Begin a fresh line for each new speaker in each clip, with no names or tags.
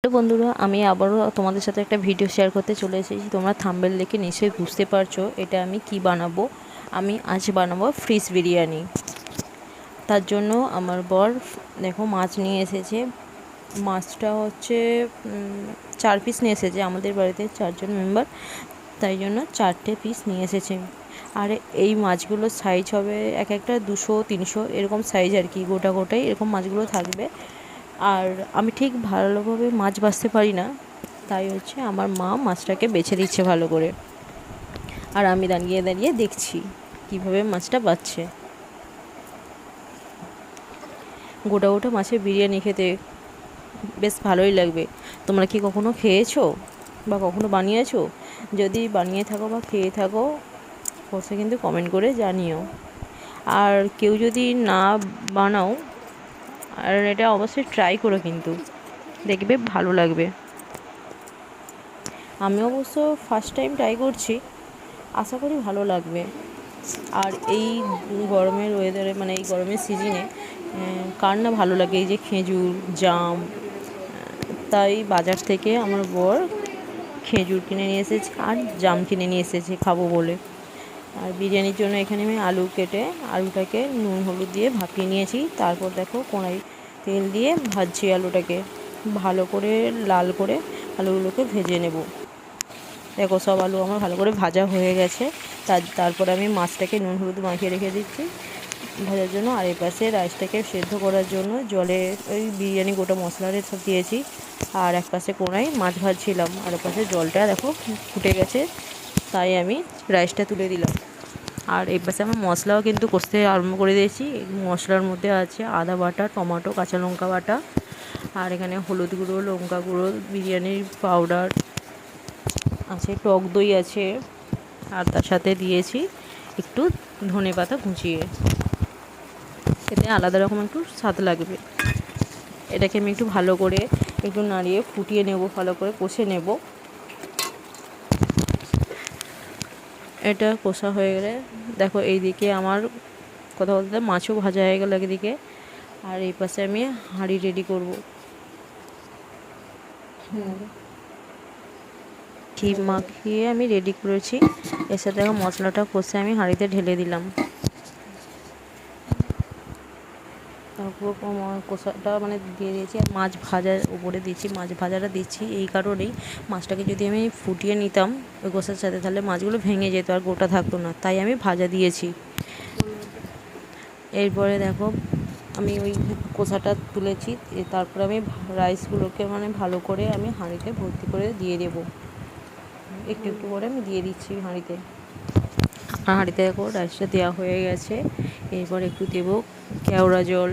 Hello বন্ধুরা, আমি আবারও তোমাদের সাথে একটা ভিডিও শেয়ার করতে চলে এসেছি। তোমরা থাম্বেল দেখে নিশ্চয়ই বুঝতে পারছ এটা আমি কি বানাবো। আমি আজ বানাবো ফিশ বিরিয়ানি। তার জন্য আমার বর, দেখো, মাছ নিয়ে এসেছে। মাছটা হচ্ছে চার পিস নিয়ে এসেছে, আমাদের বাড়িতে চারজন মেম্বার তাই জন্য চারটে পিস নিয়ে এসেছে। আর এই মাছগুলোর সাইজ হবে এক একটা দুশো, তিনশো, এরকম সাইজ আর কি, গোটা গোটাই এরকম মাছগুলো থাকবে। আর আমি ঠিক ভালোভাবে মাছ বাছতে পারি না, তাই হচ্ছে আমার মা মাছটাকে বেছে দিচ্ছে ভালো করে। আর আমি দাঁড়িয়ে দাঁড়িয়ে দেখছি কীভাবে মাছটা বাচ্ছে। গোটা গোটা মাছের বিরিয়ানি খেতে বেশ ভালোই লাগবে। তোমরা কি কখনো খেয়েছো বা কখনো বানিয়েছো? যদি বানিয়ে থাকো বা খেয়ে থাকো, অবশ্যই কিন্তু কমেন্ট করে জানিও। আর কেউ যদি না বানাও আর এটা অবশ্যই ট্রাই করো কিন্তু। দেখবে ভালো লাগবে। আমি অবশ্য ফার্স্ট টাইম ট্রাই করছি। আশা করি ভালো লাগবে। আর এই গরমের ওয়েদারে মানে এই গরমের সিজনে কার না ভালো লাগে? এই যে খেজুর, জাম তাই বাজার থেকে আমার বর খেজুর কিনে নিয়ে এসেছে আর জাম কিনে নিয়ে এসেছে, খাব বলে। বিরিয়ানির জন্য এখানে আমি আলু কেটে আলুটাকে নুন, হলুদ দিয়ে ভাপিয়ে নিয়েছি। তারপর দেখো কড়াই তেল দিয়ে ভাজছি আলুটাকে। ভালো করে, লাল করে আলুগুলোকে ভেজে নেব। দেখো সব আলু আমার ভালো করে ভাজা হয়ে গেছে। তার, তারপরে আমি মাছটাকে নুন, হলুদ মাখিয়ে রেখে দিচ্ছি ভাজার জন্য। আর পাশে রাইসটাকে সেদ্ধ করার জন্য জলে ওই বিরিয়ানি গোটা মশলার সব দিয়েছি। আর এক পাশে কোনায় মাছ ভাজছিলাম। আর পাশে জলটা দেখো ফুটে গেছে। তাই আমি রাইসটা তুলে দিলাম। আর এই পাশে আমার মশলাও কিন্তু কষতে আরম্ভ করে দিয়েছি। মশলার মধ্যে আছে আদা বাটা, টমেটো, কাঁচা লঙ্কা বাটা আর এখানে হলুদ গুঁড়ো, লঙ্কা গুঁড়ো, বিরিয়ানির পাউডার আছে, টক দই আছে আর তার সাথে দিয়েছি একটু ধনে পাতা কুচিয়ে। এতে আলাদা রকম একটু স্বাদ লাগবে। এটাকে আমি একটু ভালো করে একটু নাড়িয়ে ফুটিয়ে নেব, ভালো করে কষে নেব। এটা কষা হয়ে গেলে, দেখো এইদিকে আমার কথা বলতে মাছও ভাজা হয়ে গেল একদিকে, আর এই পাশে আমি হাঁড়ি রেডি করব। ঘি মাখিয়ে আমি রেডি করেছি, এর সাথে মশলাটা কষে আমি হাঁড়িতে ঢেলে দিলাম। তারপর কষাটা মানে দিয়ে দিয়েছি আর মাছ ভাজার উপরে দিচ্ছি মাছ ভাজাটা দিচ্ছি। এই কারণেই মাছটাকে যদি আমি ফুটিয়ে নিতাম ওই কষার সাথে, তাহলে মাছগুলো ভেঙে যেত আর গোটা থাকতো না। তাই আমি ভাজা দিয়েছি। এরপরে দেখো, আমি ওই কষাটা তুলেছি তারপরে আমি রাইসগুলোকে মানে ভালো করে আমি হাঁড়িতে ভর্তি করে দিয়ে দেবো। একটু একটু করে আমি দিয়ে দিচ্ছি হাঁড়িতে। হাঁড়িতে দেখো, রাইসটা দেওয়া হয়ে গেছে। এরপর একটু দেবো কেওড়া জল।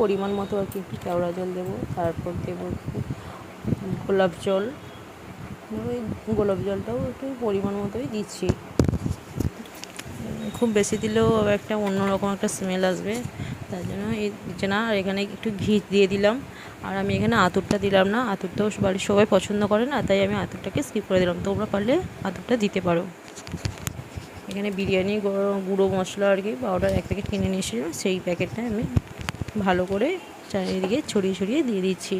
পরিমাণ মতো আর কি একটু কেওড়া জল দেবো, তারপর দেবো একটু গোলাপ জল। ওই গোলাপ জলটাও একটু পরিমাণ মতোই দিচ্ছি। খুব বেশি দিলেও একটা অন্যরকম একটা স্মেল আসবে। তার জন্য এই দিচ্ছে না, আর এখানে একটু ঘি দিয়ে দিলাম। আর আমি এখানে আতুরটা দিলাম না, আতুরটাও বাড়ির সবাই পছন্দ করে না, তাই আমি আতুরটাকে স্কিপ করে দিলাম। তোমরা পারলে আতুরটা দিতে পারো। এখানে বিরিয়ানি গুঁড়ো মশলা আর কি পাউডার এক প্যাকেট কিনে নিয়েছিলাম, সেই প্যাকেটটা আমি ভালো করে চারিদিকে ছড়িয়ে ছড়িয়ে দিয়ে দিচ্ছি।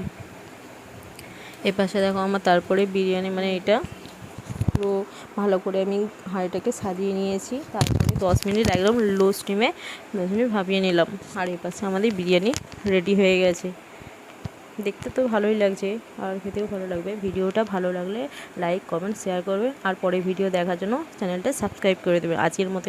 এ পাশে দেখো আমার তারপরে বিরিয়ানি মানে এটা পুরো ভালো করে আমি হাঁড়িটাকে সাজিয়ে নিয়েছি। তারপরে দশ মিনিট একদম লো স্টিমে দশ মিনিট ভাপিয়ে নিলাম। আর এ পাশে আমাদের বিরিয়ানি রেডি হয়ে গেছে। দেখতে তো ভালোই লাগছে, আর খেতেও ভালো লাগবে। ভিডিওটা ভালো লাগলে লাইক কমেন্ট শেয়ার করবে। আর পরে ভিডিও দেখার জন্য চ্যানেলটা সাবস্ক্রাইব করে দেবে। আজকের মতো